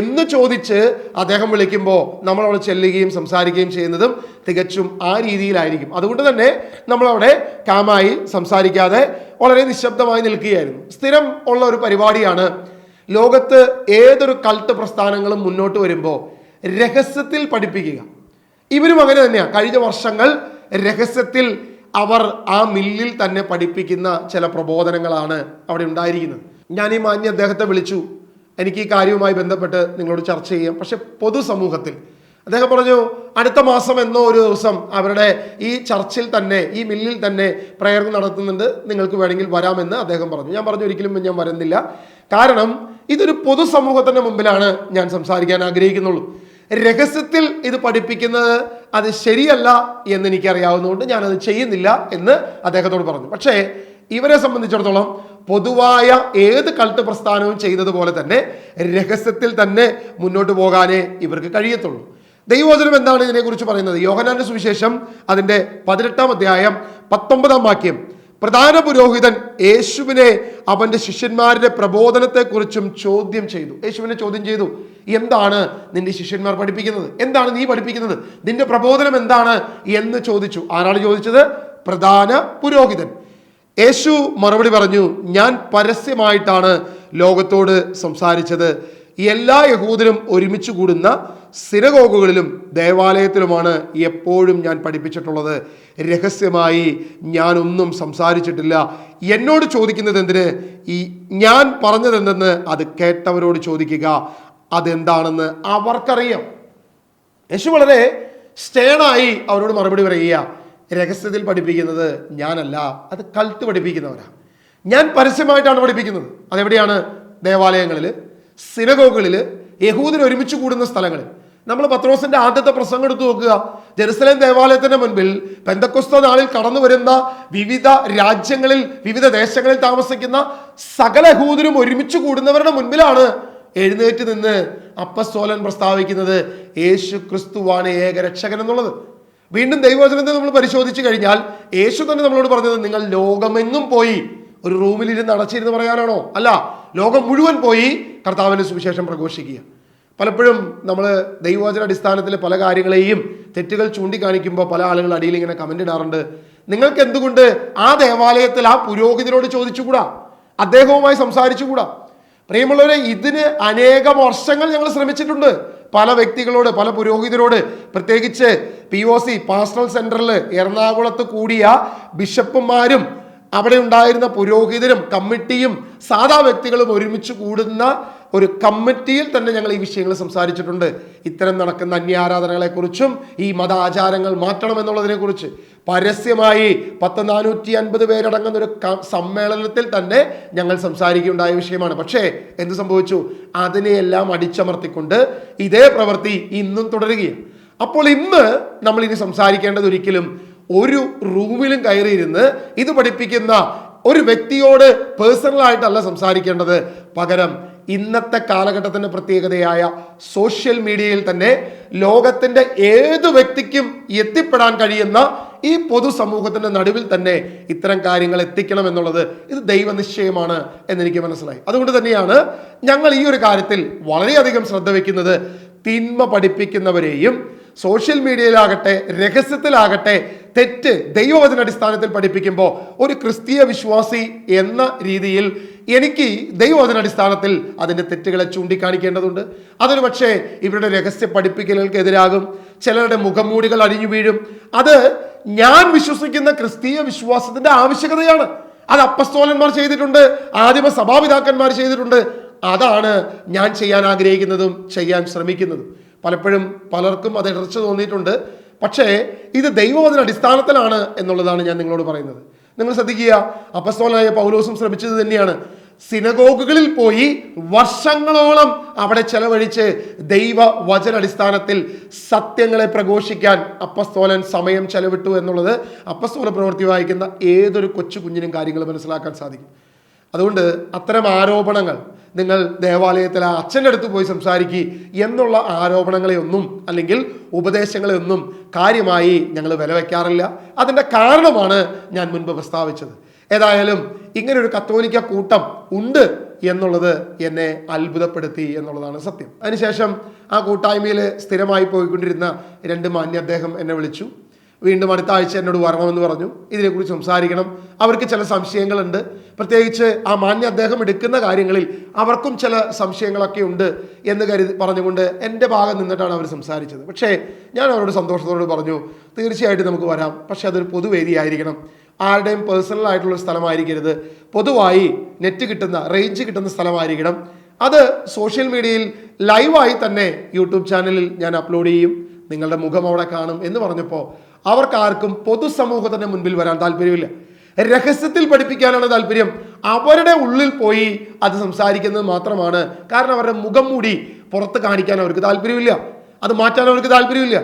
എന്ന് ചോദിച്ച് അദ്ദേഹം വിളിക്കുമ്പോൾ നമ്മൾ അവിടെ ചെല്ലുകയും സംസാരിക്കുകയും ചെയ്യുന്നതും തികച്ചും ആ രീതിയിലായിരിക്കും. അതുകൊണ്ട് തന്നെ നമ്മളവിടെ കാമായി സംസാരിക്കാതെ വളരെ നിശബ്ദമായി നിൽക്കുകയായിരുന്നു. സ്ഥിരം ഉള്ള ഒരു പരിപാടിയാണ് ലോകത്ത് ഏതൊരു കൾട്ട് പ്രസ്ഥാനങ്ങളും മുന്നോട്ട് വരുമ്പോൾ രഹസ്യത്തിൽ പഠിപ്പിക്കുക. ഇവരും അങ്ങനെ തന്നെയാണ് കഴിഞ്ഞ വർഷങ്ങൾ രഹസ്യത്തിൽ അവർ ആ മില്ലിൽ തന്നെ പഠിപ്പിക്കുന്ന ചില പ്രബോധനങ്ങളാണ് അവിടെ ഉണ്ടായിരിക്കുന്നത്. ഞാൻ ഈ മാന്യ അദ്ദേഹത്തെ വിളിച്ചു. എനിക്ക് ഈ കാര്യവുമായി ബന്ധപ്പെട്ട് നിങ്ങളോട് ചർച്ച ചെയ്യാം. പക്ഷെ പൊതുസമൂഹത്തിൽ അദ്ദേഹം പറഞ്ഞു അടുത്ത മാസം എന്നോ ഒരു ദിവസം അവരുടെ ഈ ചർച്ചിൽ തന്നെ ഈ മില്ലിൽ തന്നെ പ്രയർ നടത്തുന്നുണ്ട്. നിങ്ങൾക്ക് വേണമെങ്കിൽ വരാമെന്ന് അദ്ദേഹം പറഞ്ഞു. ഞാൻ പറഞ്ഞു ഒരിക്കലും ഞാൻ വരുന്നില്ല. കാരണം ഇതൊരു പൊതുസമൂഹത്തിന്റെ മുമ്പിലാണ് ഞാൻ സംസാരിക്കാൻ ആഗ്രഹിക്കുന്നുള്ളൂ. രഹസ്യത്തിൽ ഇത് പഠിപ്പിക്കുന്നത് അത് ശരിയല്ല എന്ന് എനിക്കറിയാവുന്നതുകൊണ്ട് ഞാനത് ചെയ്യുന്നില്ല എന്ന് അദ്ദേഹത്തോട് പറഞ്ഞു. പക്ഷേ ഇവരെ സംബന്ധിച്ചിടത്തോളം പൊതുവായ ഏത് കൾട്ട് പ്രസ്ഥാനവും ചെയ്തതുപോലെ തന്നെ രഹസ്യത്തിൽ തന്നെ മുന്നോട്ട് പോകാനേ ഇവർക്ക് കഴിയത്തുള്ളൂ. ദൈവവചനം എന്താണ് ഇതിനെക്കുറിച്ച് പറയുന്നത്? യോഹനാന്റെ സുവിശേഷം അതിന്റെ പതിനെട്ടാം അധ്യായം പത്തൊമ്പതാം വാക്യം. പ്രധാന പുരോഹിതൻ യേശുവിനെ അവന്റെ ശിഷ്യന്മാരുടെ പ്രബോധനത്തെക്കുറിച്ചും ചോദ്യം ചെയ്തു. യേശുവിനെ ചോദ്യം ചെയ്തു എന്താണ് നിന്റെ ശിഷ്യന്മാർ പഠിപ്പിക്കുന്നത്? എന്താണ് നീ പഠിപ്പിക്കുന്നത്? നിന്റെ പ്രബോധനം എന്താണ്? എന്ന് ചോദിച്ചു. ആരാണ് ചോദിച്ചത്? പ്രധാന പുരോഹിതൻ. യേശു മറുപടി പറഞ്ഞു ഞാൻ പരസ്യമായിട്ടാണ് ലോകത്തോട് സംസാരിച്ചത്. എല്ലാ യഹൂദരും ഒരുമിച്ച് കൂടുന്ന സിനഗോഗുകളിലും ദേവാലയത്തിലുമാണ് എപ്പോഴും ഞാൻ പഠിപ്പിച്ചിട്ടുള്ളത്. രഹസ്യമായി ഞാനൊന്നും സംസാരിച്ചിട്ടില്ല. എന്നോട് ചോദിക്കുന്നത് എന്തിന് ഈ ഞാൻ പറഞ്ഞതെന്തെന്ന് അത് കേട്ടവരോട് ചോദിക്കുക. അതെന്താണെന്ന് അവർക്കറിയാം. യേശു വളരെ സ്റ്റേണായി അവരോട് മറുപടി പറയുക. രഹസ്യത്തിൽ പഠിപ്പിക്കുന്നത് ഞാനല്ല അത് കൽത്ത് പഠിപ്പിക്കുന്നവരാണ് ഞാൻ പരസ്യമായിട്ടാണ് പഠിപ്പിക്കുന്നത്. അതെവിടെയാണ്? ദേവാലയങ്ങളിൽ സിനഗോഗുകളിൽ യഹൂദർ ഒരുമിച്ച് കൂടുന്ന സ്ഥലങ്ങളിൽ നമ്മൾ പത്രോസിന്റെ ആദ്യത്തെ പ്രസംഗം എടുത്തു നോക്കുക. ജെറുസലേം ദേവാലയത്തിന്റെ മുൻപിൽ പെന്തക്കുസ്ത നാളിൽ കടന്നു വരുന്ന വിവിധ രാജ്യങ്ങളിൽ വിവിധ ദേശങ്ങളിൽ താമസിക്കുന്ന സകല യഹൂദരും ഒരുമിച്ച് കൂടുന്നവരുടെ മുൻപിലാണ് എഴുന്നേറ്റ് നിന്ന് അപ്പസ്തോലൻ പ്രസ്താവിക്കുന്നത്. യേശു ക്രിസ്തുവാണ് ഏക രക്ഷകൻ എന്നുള്ളത്. വീണ്ടും ദൈവവചനത്തെ നമ്മൾ പരിശോധിച്ചു കഴിഞ്ഞാൽ യേശു തന്നെ നമ്മളോട് പറഞ്ഞത് നിങ്ങൾ ലോകമെങ്ങും പോയി ഒരു റൂമിലിരുന്ന് അടച്ചിരുന്ന് പറയാനാണോ? അല്ല ലോകം മുഴുവൻ പോയി കർത്താവിന്റെ സുവിശേഷം പ്രഘോഷിക്കുക. പലപ്പോഴും നമ്മൾ ദൈവവചന അടിസ്ഥാനത്തിൽ പല കാര്യങ്ങളെയും തെറ്റുകൾ ചൂണ്ടിക്കാണിക്കുമ്പോൾ പല ആളുകൾ അടിയിൽ ഇങ്ങനെ കമന്റ് ഇടാറുണ്ട്. നിങ്ങൾക്ക് എന്തുകൊണ്ട് ആ ദേവാലയത്തിൽ ആ പുരോഹിതനോട് ചോദിച്ചുകൂടാ? അദ്ദേഹവുമായി സംസാരിച്ചുകൂടാ? പ്രിയമുള്ളവരെ ഇതിന് അനേകം വർഷങ്ങൾ ഞങ്ങൾ ശ്രമിച്ചിട്ടുണ്ട്. പല വ്യക്തികളോട് പല പുരോഹിതരോട് പ്രത്യേകിച്ച് പി ഒ സി പാസ്റ്റൽ സെന്ററിൽ എറണാകുളത്ത് കൂടിയ ബിഷപ്പുമാരും അവിടെ ഉണ്ടായിരുന്ന പുരോഹിതരും കമ്മിറ്റിയും സാധാ വ്യക്തികളും ഒരുമിച്ച് കൂടുന്ന ഒരു കമ്മിറ്റിയിൽ തന്നെ ഞങ്ങൾ ഈ വിഷയങ്ങൾ സംസാരിച്ചിട്ടുണ്ട്. ഇത്തരം നടക്കുന്ന അന്യാരാധനകളെക്കുറിച്ചും ഈ മത ആചാരങ്ങൾ മാറ്റണം എന്നുള്ളതിനെക്കുറിച്ച് പരസ്യമായി പത്ത് നാനൂറ്റി അൻപത് പേരടങ്ങുന്ന ഒരു സമ്മേളനത്തിൽ തന്നെ ഞങ്ങൾ സംസാരിക്കുകയുണ്ടായ വിഷയമാണ്. പക്ഷേ എന്ത് സംഭവിച്ചു? അതിനെയെല്ലാം അടിച്ചമർത്തിക്കൊണ്ട് ഇതേ പ്രവൃത്തി ഇന്നും തുടരുകയാണ്. അപ്പോൾ ഇന്ന് നമ്മൾ ഇനി സംസാരിക്കേണ്ടത് ഒരിക്കലും ഒരു റൂമിലും കയറിയിരുന്ന് ഇത് പഠിപ്പിക്കുന്ന ഒരു വ്യക്തിയോട് പേഴ്സണലായിട്ടല്ല സംസാരിക്കേണ്ടത്. പകരം ഇന്നത്തെ കാലഘട്ടത്തിന്റെ പ്രത്യേകതയായ സോഷ്യൽ മീഡിയയിൽ തന്നെ ലോകത്തിന്റെ ഏത് വ്യക്തിക്കും എത്തിപ്പെടാൻ കഴിയുന്ന ഈ പൊതുസമൂഹത്തിന്റെ നടുവിൽ തന്നെ ഇത്തരം കാര്യങ്ങൾ എത്തിക്കണം എന്നുള്ളത് ഇത് ദൈവനിശ്ചയമാണ് എന്നെനിക്ക് മനസ്സിലായി. അതുകൊണ്ട് തന്നെയാണ് ഞങ്ങൾ ഈ ഒരു കാര്യത്തിൽ വളരെയധികം ശ്രദ്ധ വയ്ക്കുന്നത് തിന്മ പഠിപ്പിക്കുന്നവരെയും സോഷ്യൽ മീഡിയയിലാകട്ടെ രഹസ്യത്തിലാകട്ടെ തെറ്റ് ദൈവവചന അടിസ്ഥാനത്തിൽ പഠിപ്പിക്കുമ്പോൾ ഒരു ക്രിസ്തീയ വിശ്വാസി എന്ന രീതിയിൽ എനിക്ക് ദൈവവചന അടിസ്ഥാനത്തിൽ അതിന്റെ തെറ്റുകളെ ചൂണ്ടിക്കാണിക്കേണ്ടതുണ്ട്. അതൊരു പക്ഷേ ഇവരുടെ രഹസ്യ പഠിപ്പിക്കലുകൾക്ക് എതിരാകും. ചിലരുടെ മുഖംമൂടികൾ അഴിഞ്ഞു വീഴും. അത് ഞാൻ വിശ്വസിക്കുന്ന ക്രിസ്തീയ വിശ്വാസത്തിന്റെ ആവശ്യകതയാണ്. അത് അപ്പസ്തോലന്മാർ ചെയ്തിട്ടുണ്ട് ആദിമ സഭാപിതാക്കന്മാർ ചെയ്തിട്ടുണ്ട്. അതാണ് ഞാൻ ചെയ്യാൻ ആഗ്രഹിക്കുന്നതും ചെയ്യാൻ ശ്രമിക്കുന്നതും. പലപ്പോഴും പലർക്കും അത് ഇടർച്ച തോന്നിയിട്ടുണ്ട്. പക്ഷേ ഇത് ദൈവവചന അടിസ്ഥാനത്തിലാണ് എന്നുള്ളതാണ് ഞാൻ നിങ്ങളോട് പറയുന്നത്. നിങ്ങൾ ശ്രദ്ധിക്കുക അപ്പസ്തോലനായ പൗലോസും ശ്രമിച്ചത് തന്നെയാണ്. സിനഗോഗുകളിൽ പോയി വർഷങ്ങളോളം അവിടെ ചെലവഴിച്ച് ദൈവ വചന അടിസ്ഥാനത്തിൽ സത്യങ്ങളെ പ്രഘോഷിക്കാൻ അപ്പസ്തോലൻ സമയം ചെലവിട്ടു എന്നുള്ളത് അപ്പസ്തോല പ്രവൃത്തി വായിക്കുന്ന ഏതൊരു കൊച്ചു കുഞ്ഞിനും കാര്യങ്ങൾ മനസ്സിലാക്കാൻ സാധിക്കും. അതുകൊണ്ട് അത്തരം ആരോപണങ്ങൾ നിങ്ങൾ ദേവാലയത്തിൽ ആ അച്ഛന്റെ അടുത്ത് പോയി സംസാരിക്കുക എന്നുള്ള ആരോപണങ്ങളെയൊന്നും അല്ലെങ്കിൽ ഉപദേശങ്ങളെയൊന്നും കാര്യമായി ഞങ്ങൾ വില വയ്ക്കാറില്ല അതിന്റെ കാരണമാണ് ഞാൻ മുൻപ് പ്രസ്താവിച്ചത്. ഏതായാലും ഇങ്ങനൊരു കത്തോലിക്ക കൂട്ടം ഉണ്ട് എന്നുള്ളത് എന്നെ അത്ഭുതപ്പെടുത്തി എന്നുള്ളതാണ് സത്യം. അതിനുശേഷം ആ കൂട്ടായ്മയിൽ സ്ഥിരമായി പോയിക്കൊണ്ടിരുന്ന രണ്ട് മാന്യ അദ്ദേഹം എന്നെ വിളിച്ചു. വീണ്ടും അടുത്ത ആഴ്ച എന്നോട് വരണമെന്ന് പറഞ്ഞു. ഇതിനെക്കുറിച്ച് സംസാരിക്കണം. അവർക്ക് ചില സംശയങ്ങളുണ്ട്. പ്രത്യേകിച്ച് ആ മാന്യ അദ്ദേഹം എടുക്കുന്ന കാര്യങ്ങളിൽ അവർക്കും ചില സംശയങ്ങളൊക്കെ ഉണ്ട് എന്ന് കരുതി പറഞ്ഞുകൊണ്ട് എന്റെ ഭാഗം നിന്നിട്ടാണ് അവർ സംസാരിച്ചത്. പക്ഷേ ഞാൻ അവരോട് സന്തോഷത്തോട് പറഞ്ഞു തീർച്ചയായിട്ടും നമുക്ക് വരാം. പക്ഷേ അതൊരു പൊതുവേദിയായിരിക്കണം ആരുടെയും പേഴ്സണൽ ആയിട്ടുള്ള സ്ഥലമായിരിക്കരുത്. പൊതുവായി നെറ്റ് കിട്ടുന്ന റേഞ്ച് കിട്ടുന്ന സ്ഥലമായിരിക്കണം. അത് സോഷ്യൽ മീഡിയയിൽ ലൈവായി തന്നെ യൂട്യൂബ് ചാനലിൽ ഞാൻ അപ്ലോഡ് ചെയ്യും. നിങ്ങളുടെ മുഖം അവിടെ കാണും എന്ന് പറഞ്ഞപ്പോൾ അവർക്കാർക്കും പൊതുസമൂഹത്തിന്റെ മുൻപിൽ വരാൻ താല്പര്യമില്ല. രഹസ്യത്തിൽ പഠിപ്പിക്കാനാണ് താല്പര്യം. അവരുടെ ഉള്ളിൽ പോയി അത് സംസാരിക്കുന്നത് മാത്രമാണ്. കാരണം അവരുടെ മുഖം മൂടി പുറത്ത് കാണിക്കാൻ അവർക്ക് താല്പര്യമില്ല. അത് മാറ്റാൻ അവർക്ക് താല്പര്യമില്ല.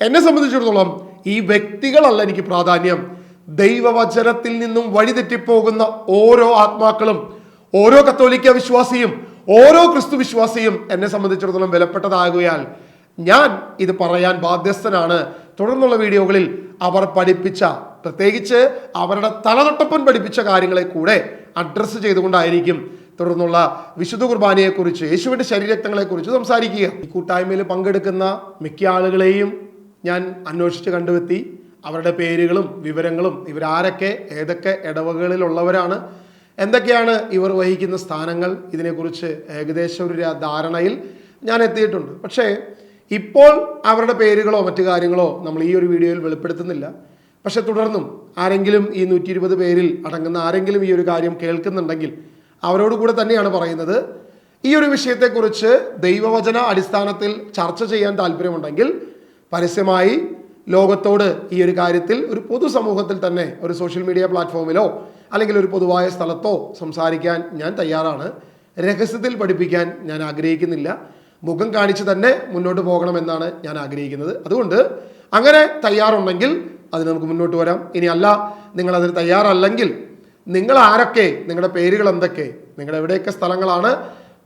എന്നെ സംബന്ധിച്ചിടത്തോളം ഈ വ്യക്തികളല്ല എനിക്ക് പ്രാധാന്യം. ദൈവവചനത്തിൽ നിന്നും വഴിതെറ്റിപ്പോകുന്ന ഓരോ ആത്മാക്കളും ഓരോ കത്തോലിക്ക വിശ്വാസിയും ഓരോ ക്രിസ്തു വിശ്വാസിയും എന്നെ സംബന്ധിച്ചിടത്തോളം വിലപ്പെട്ടതാകുകയാൽ ഞാൻ ഇത് പറയാൻ ബാധ്യസ്ഥനാണ്. തുടർന്നുള്ള വീഡിയോകളിൽ അവർ പഠിപ്പിച്ച പ്രത്യേകിച്ച് അവരുടെ തലതൊട്ടപ്പൻ പഠിപ്പിച്ച കാര്യങ്ങളെ കൂടെ അഡ്രസ്സ് ചെയ്തുകൊണ്ടായിരിക്കും തുടർന്നുള്ള വിശുദ്ധ കുർബാനയെക്കുറിച്ച് യേശുവിന്റെ ശരീരക്തങ്ങളെക്കുറിച്ച് സംസാരിക്കുക. ഈ കൂട്ടായ്മയിൽ പങ്കെടുക്കുന്ന മിക്ക ആളുകളെയും ഞാൻ അന്വേഷിച്ച് കണ്ടുവെത്തി. അവരുടെ പേരുകളും വിവരങ്ങളും ഇവരാരൊക്കെ ഏതൊക്കെ ഇടവകളിലുള്ളവരാണ് എന്തൊക്കെയാണ് ഇവർ വഹിക്കുന്ന സ്ഥാനങ്ങൾ ഇതിനെക്കുറിച്ച് ഏകദേശം ഒരു ധാരണയിൽ ഞാൻ എത്തിയിട്ടുണ്ട്. പക്ഷേ ഇപ്പോൾ അവരുടെ പേരുകളോ മറ്റു കാര്യങ്ങളോ നമ്മൾ ഈ ഒരു വീഡിയോയിൽ വെളിപ്പെടുത്തുന്നില്ല. പക്ഷെ തുടർന്നും ആരെങ്കിലും ഈ നൂറ്റി ഇരുപത് പേരിൽ അടങ്ങുന്ന ആരെങ്കിലും ഈ ഒരു കാര്യം കേൾക്കുന്നുണ്ടെങ്കിൽ അവരോട് കൂടെ തന്നെയാണ് പറയുന്നത്. ഈ ഒരു വിഷയത്തെക്കുറിച്ച് ദൈവവചന അടിസ്ഥാനത്തിൽ ചർച്ച ചെയ്യാൻ താല്പര്യമുണ്ടെങ്കിൽ പരസ്യമായി ലോകത്തോട് ഈ ഒരു കാര്യത്തിൽ ഒരു പൊതുസമൂഹത്തിൽ തന്നെ ഒരു സോഷ്യൽ മീഡിയ പ്ലാറ്റ്ഫോമിലോ അല്ലെങ്കിൽ ഒരു പൊതുവായ സ്ഥലത്തോ സംസാരിക്കാൻ ഞാൻ തയ്യാറാണ്. രഹസ്യത്തിൽ പഠിപ്പിക്കാൻ ഞാൻ ആഗ്രഹിക്കുന്നില്ല. മുഖം കാണിച്ച് തന്നെ മുന്നോട്ട് പോകണമെന്നാണ് ഞാൻ ആഗ്രഹിക്കുന്നത്. അതുകൊണ്ട് അങ്ങനെ തയ്യാറുണ്ടെങ്കിൽ അത് നമുക്ക് മുന്നോട്ട് വരാം. ഇനി അല്ല നിങ്ങൾ അതിന് തയ്യാറല്ലെങ്കിൽ നിങ്ങൾ ആരൊക്കെ നിങ്ങളുടെ പേരുകൾ എന്തൊക്കെ നിങ്ങളുടെ എവിടെയൊക്കെ സ്ഥലങ്ങളാണ്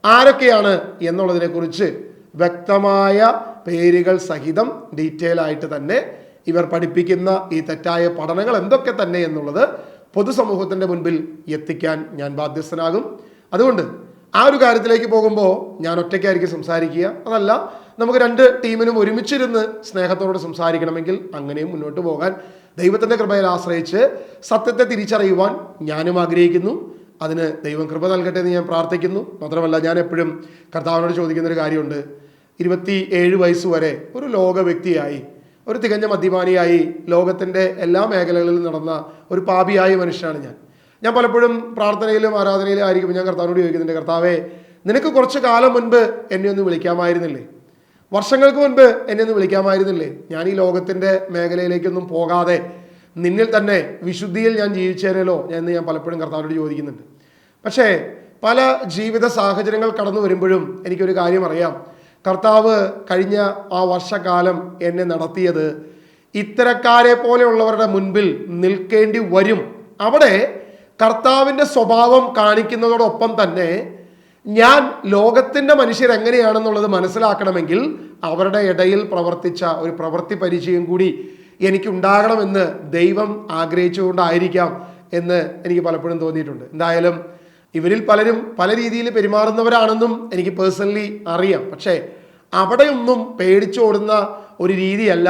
ആരൊക്കെയാണ് എന്നുള്ളതിനെക്കുറിച്ച് വ്യക്തമായ പേരുകൾ സഹിതം ഡീറ്റെയിൽ ആയിട്ട് തന്നെ ഇവർ പഠിപ്പിക്കുന്ന ഈ തെറ്റായ പഠനങ്ങൾ എന്തൊക്കെ തന്നെ എന്നുള്ളത് പൊതുസമൂഹത്തിന്റെ മുൻപിൽ എത്തിക്കാൻ ഞാൻ ബാധ്യസ്ഥനാകും. അതുകൊണ്ട് ആ ഒരു കാര്യത്തിലേക്ക് പോകുമ്പോൾ ഞാൻ ഒറ്റയ്ക്കായിരിക്കും സംസാരിക്കുക. അതല്ല നമുക്ക് രണ്ട് ടീമിനും ഒരുമിച്ചിരുന്ന് സ്നേഹത്തോടെ സംസാരിക്കണമെങ്കിൽ അങ്ങനെയും മുന്നോട്ട് പോകാൻ ദൈവത്തിന്റെ കൃപയിൽ ആശ്രയിച്ച് സത്യത്തെ തിരിച്ചറിയുവാൻ ഞാനും ആഗ്രഹിക്കുന്നു. അതിന് ദൈവം കൃപ നൽകട്ടെ എന്ന് ഞാൻ പ്രാർത്ഥിക്കുന്നു. മാത്രമല്ല ഞാൻ എപ്പോഴും കർത്താവിനോട് ചോദിക്കുന്ന ഒരു കാര്യമുണ്ട്. ഇരുപത്തി ഏഴ് വയസ്സ് വരെ ഒരു ലോക വ്യക്തിയായി ഒരു തികഞ്ഞ മദ്യപാനിയായി ലോകത്തിന്റെ എല്ലാ മേഖലകളിലും നടന്ന ഒരു പാപിയായ മനുഷ്യനാണ് ഞാൻ. ഞാൻ പലപ്പോഴും പ്രാർത്ഥനയിലും ആരാധനയിലും ആയിരിക്കും ഞാൻ കർത്താവിനോട് ചോദിക്കുന്നുണ്ട് കർത്താവേ നിനക്ക് കുറച്ച് കാലം മുൻപ് എന്നെ ഒന്ന് വിളിക്കാമായിരുന്നില്ലേ? വർഷങ്ങൾക്ക് മുൻപ് എന്നെ ഒന്ന് വിളിക്കാമായിരുന്നില്ലേ? ഞാൻ ഈ ലോകത്തിന്റെ മേഖലയിലേക്കൊന്നും പോകാതെ നിന്നിൽ തന്നെ വിശുദ്ധിയിൽ ഞാൻ ജീവിച്ചേനല്ലോ എന്ന് ഞാൻ പലപ്പോഴും കർത്താവിനോട് ചോദിക്കുന്നുണ്ട്. പക്ഷേ പല ജീവിത സാഹചര്യങ്ങൾ കടന്നു വരുമ്പോഴും എനിക്കൊരു കാര്യം അറിയാം. കർത്താവ് കഴിഞ്ഞ ആ വർഷകാലം എന്നെ നടത്തിയത് ഇത്തരക്കാരെ പോലെയുള്ളവരുടെ മുൻപിൽ നിൽക്കേണ്ടി വരും. അവിടെ കർത്താവിന്റെ സ്വഭാവം കാണിക്കുന്നതോടൊപ്പം തന്നെ ഞാൻ ലോകത്തിന്റെ മനുഷ്യർ എങ്ങനെയാണെന്നുള്ളത് മനസ്സിലാക്കണമെങ്കിൽ അവരുടെ ഇടയിൽ പ്രവർത്തിച്ച ഒരു പ്രവൃത്തി പരിചയം കൂടി എനിക്കുണ്ടാകണമെന്ന് ദൈവം ആഗ്രഹിച്ചുകൊണ്ടായിരിക്കാം എന്ന് എനിക്ക് പലപ്പോഴും തോന്നിയിട്ടുണ്ട്. എന്തായാലും ഇവരിൽ പലരും പല രീതിയിൽ പെരുമാറുന്നവരാണെന്നും എനിക്ക് പേഴ്സണലി അറിയാം. പക്ഷേ അവിടെയൊന്നും പേടിച്ചോടുന്ന ഒരു രീതിയല്ല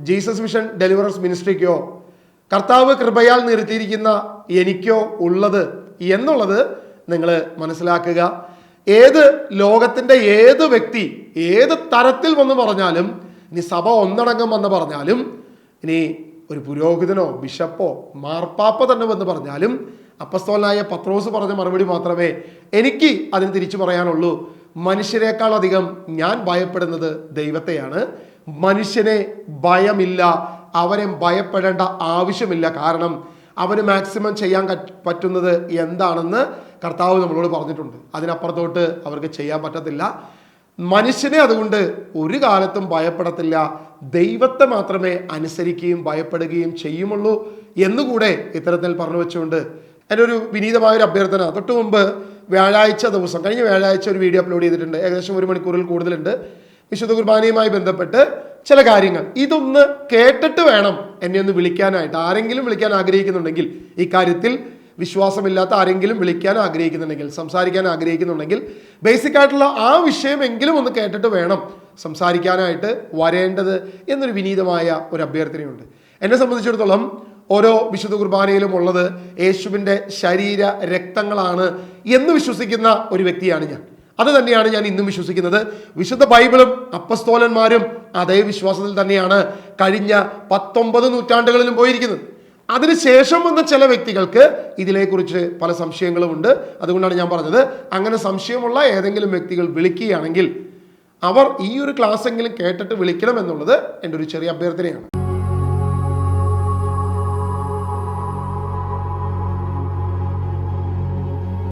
ജീസസ് മിഷൻ ഡെലിവറൻസ് മിനിസ്ട്രിക്കോ കർത്താവ് കൃപയാൽ നിർത്തിയിരിക്കുന്ന എനിക്കോ ഉള്ളത് എന്നുള്ളത് നിങ്ങൾ മനസ്സിലാക്കുക. ഏത് ലോകത്തിന്റെ ഏത് വ്യക്തി ഏത് തരത്തിൽ വന്ന് പറഞ്ഞാലും ഇനി സഭ ഒന്നടങ്കം വന്ന് പറഞ്ഞാലും ഇനി ഒരു പുരോഹിതനോ ബിഷപ്പോ മാർപ്പാപ്പ തന്നെ വന്ന് പറഞ്ഞാലും അപ്പസ്തോലായ പത്രോസ് പറഞ്ഞ മറുപടി മാത്രമേ എനിക്ക് അതിന് തിരിച്ചു പറയാനുള്ളൂ. മനുഷ്യരെക്കാൾ അധികം ഞാൻ ഭയപ്പെടുന്നത് ദൈവത്തെയാണ്. മനുഷ്യനെ ഭയമില്ല. അവരെ ഭയപ്പെടേണ്ട ആവശ്യമില്ല. കാരണം അവന് മാക്സിമം ചെയ്യാൻ പറ്റുന്നത് എന്താണെന്ന് കർത്താവ് നമ്മളോട് പറഞ്ഞിട്ടുണ്ട്. അതിനപ്പുറത്തോട്ട് അവർക്ക് ചെയ്യാൻ പറ്റത്തില്ല. മനുഷ്യനെ അതുകൊണ്ട് ഒരു കാലത്തും ഭയപ്പെടത്തില്ല. ദൈവത്തെ മാത്രമേ അനുസരിക്കുകയും ഭയപ്പെടുകയും ചെയ്യുമുള്ളൂ എന്നുകൂടെ ഇത്തരത്തിൽ പറഞ്ഞു വെച്ചുകൊണ്ട് എന്റെ ഒരു വിനീതമായൊരു അഭ്യർത്ഥന. തൊട്ട് മുമ്പ് വ്യാഴാഴ്ച ദിവസം കഴിഞ്ഞ വ്യാഴാഴ്ച ഒരു വീഡിയോ അപ്ലോഡ് ചെയ്തിട്ടുണ്ട്. ഏകദേശം ഒരു മണിക്കൂറിൽ കൂടുതലുണ്ട്. വിശുദ്ധ കുർബാനയുമായി ബന്ധപ്പെട്ട് ചില കാര്യങ്ങൾ. ഇതൊന്ന് കേട്ടിട്ട് വേണം എന്നെ ഒന്ന് വിളിക്കാനായിട്ട്. ആരെങ്കിലും വിളിക്കാൻ ആഗ്രഹിക്കുന്നുണ്ടെങ്കിൽ ഈ കാര്യത്തിൽ വിശ്വാസമില്ലാത്ത ആരെങ്കിലും വിളിക്കാൻ ആഗ്രഹിക്കുന്നുണ്ടെങ്കിൽ സംസാരിക്കാൻ ആഗ്രഹിക്കുന്നുണ്ടെങ്കിൽ ബേസിക് ആയിട്ടുള്ള ആ വിഷയമെങ്കിലും ഒന്ന് കേട്ടിട്ട് വേണം സംസാരിക്കാനായിട്ട് വരേണ്ടത് എന്നൊരു വിനീതമായ ഒരു അഭ്യർത്ഥനയുണ്ട്. എന്നെ സംബന്ധിച്ചിടത്തോളം ഓരോ വിശുദ്ധ കുർബാനയിലും ഉള്ളത് യേശുവിന്റെ ശരീര രക്തങ്ങളാണ് എന്ന് വിശ്വസിക്കുന്ന ഒരു വ്യക്തിയാണ് ഞാൻ. അത് തന്നെയാണ് ഞാൻ ഇന്നും വിശ്വസിക്കുന്നത്. വിശുദ്ധ ബൈബിളും അപ്പസ്തോലന്മാരും അതേ വിശ്വാസത്തിൽ തന്നെയാണ് കഴിഞ്ഞ പത്തൊമ്പത് നൂറ്റാണ്ടുകളിലും പോയിരിക്കുന്നത്. അതിനുശേഷം വന്ന ചില വ്യക്തികൾക്ക് ഇതിനെക്കുറിച്ച് പല സംശയങ്ങളും ഉണ്ട്. അതുകൊണ്ടാണ് ഞാൻ പറഞ്ഞത്. അങ്ങനെ സംശയമുള്ള ഏതെങ്കിലും വ്യക്തികൾ വിളിക്കുകയാണെങ്കിൽ അവർ ഈ ഒരു ക്ലാസ് എങ്കിലും കേട്ടിട്ട് വിളിക്കണം എന്നുള്ളത് എന്റെ ഒരു ചെറിയ അഭ്യർത്ഥനയാണ്.